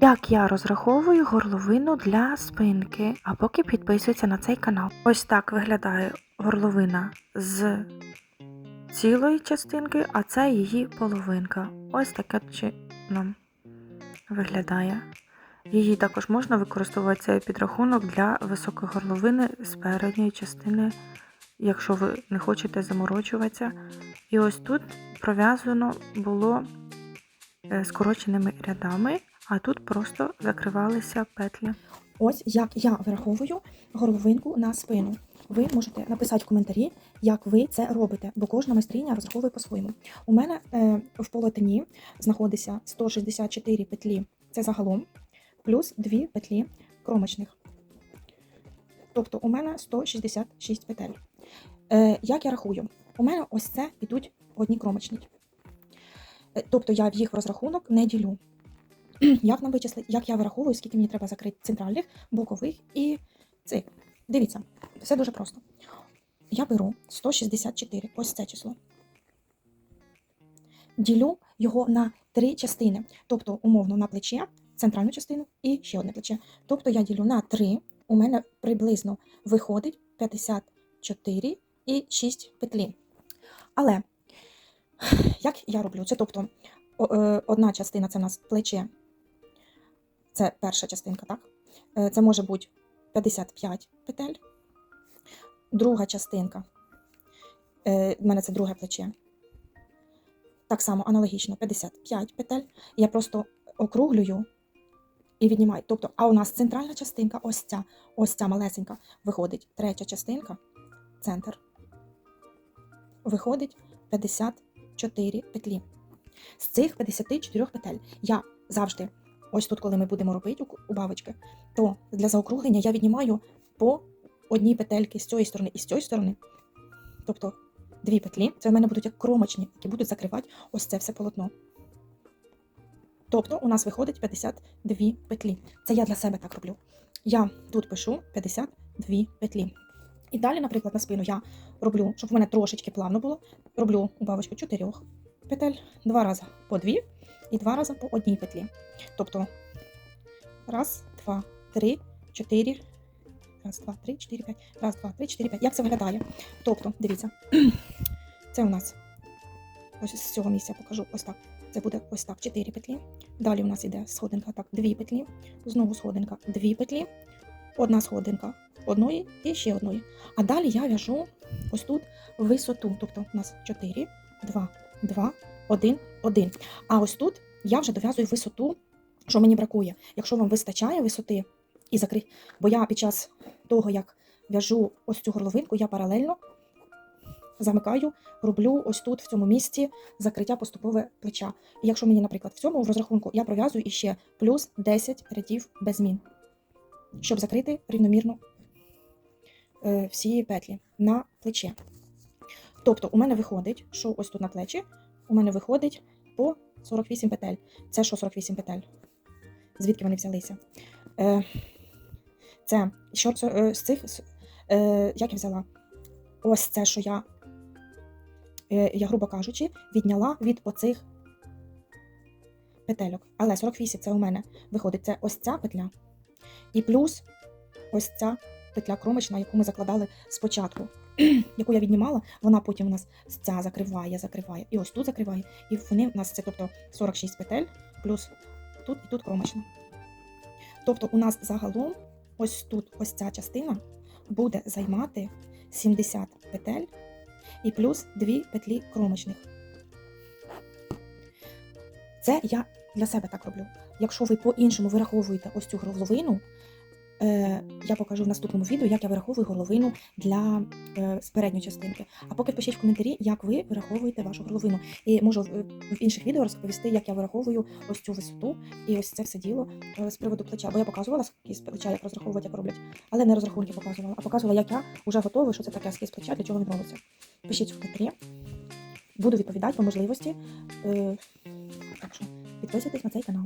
Як я розраховую горловину для спинки, а поки підписується на цей канал. Ось так виглядає горловина з цілої частинки, а це її половинка. Ось таке чином виглядає. Її також можна використовувати цей підрахунок для високої горловини з передньої частини, якщо ви не хочете заморочуватися. І ось тут пров'язано було е, скороченими рядами, а тут просто закривалися петлі. Ось як я вираховую горловинку на спину. Ви можете написати в коментарі, як ви це робите, бо кожна майстриня розраховує по-своєму. У мене е, в полотні знаходиться 164 петлі, це загалом, плюс 2 петлі кромочних. Тобто у мене 166 петель. Е, як я рахую? У мене ось це йдуть одні кромочні. Е, Тобто я їх розрахунок не ділю. Як нам вичислити, як я вираховую, скільки мені треба закрити центральних, бокових і цих. Дивіться, все дуже просто. Я беру 164, ось це число. Ділю його на три частини. Тобто, умовно, на плече, центральну частину і ще одне плече. Тобто я ділю на 3, у мене приблизно виходить 54 і 6 петлі. Але як я роблю? Це тобто е, одна частина це у нас плече, це перша частинка, так? Е, Це може бути 55 петель. Друга частинка. е, В мене це друге плече. Так само аналогічно 55 петель. Я просто округлюю і віднімаю. Тобто, а у нас центральна частинка, ось ця, ось ця малесенька, виходить третя частинка, центр. Виходить 54 петлі. З цих 54 петель я завжди, ось тут, коли ми будемо робити у- у бабочки, то для заокруглення я віднімаю по одній петельки з цієї сторони і з цієї сторони. Тобто дві петлі, це в мене будуть як кромочні, які будуть закривати ось це все полотно. Тобто у нас виходить 52 петлі. Це я для себе так роблю. Я тут пишу 52 петлі. І далі, наприклад, на спину я роблю, щоб в мене трошечки плавно було, роблю у бабочку 4 петель, два рази по дві і два рази по одній петлі. Тобто раз, два, три, чотири. Раз, два, три, чотири, п'ять. Раз, два, три, чотири, п'ять. Як це виглядає? Тобто, дивіться, це у нас ось з цього місця покажу ось так. Це буде ось так, 4 петлі. Далі у нас іде сходинка, так, 2 петлі. Знову сходинка, 2 петлі. Одна сходинка одної і ще одної. А далі я в'яжу ось тут висоту. Тобто у нас 4, 2, 2, 1, 1. А ось тут я вже дов'язую висоту, що мені бракує. Якщо вам вистачає висоти і закри... Бо я під час того, як в'яжу ось цю горловинку, я паралельно замикаю, роблю ось тут, в цьому місці, закриття поступове плеча. І якщо мені, наприклад, в цьому в розрахунку я пров'язую іще плюс 10 рядів без змін, щоб закрити рівномірно е, всі петлі на плече. Тобто, у мене виходить, що ось тут на плечі, у мене виходить по 48 петель. Це що 48 петель? Звідки вони взялися? Е, це що е, з цих, е, як я взяла? Ось це, що я, я, грубо кажучи, відняла від оцих петельок. Але 48 це у мене виходить це ось ця петля, і плюс ось ця петля кромочна, яку ми закладали спочатку, яку я віднімала, вона потім у нас ця закриває, закриває, і ось тут закриває. І вони у нас це тобто 46 петель, плюс тут і тут кромочна. Тобто у нас загалом ось тут ось ця частина буде займати 70 петель і плюс 2 петлі кромочних. Це я для себе так роблю. Якщо ви по-іншому вираховуєте ось цю горловину, я покажу в наступному відео, як я вираховую горловину для е, передньої частинки. А поки пишіть в коментарі, як ви вираховуєте вашу горловину. І можу в, інших відео розповісти, як я вираховую ось цю висоту і ось це все діло е, з приводу плеча. Бо я показувала скіз плеча, як розраховувати, як роблять, але не розрахунки показувала, а показувала, як я вже готова, що це таке скіз плеча, для чого він робиться. Пишіть в коментарі. Буду відповідати по можливості. Е, так що підписуйтесь на цей канал.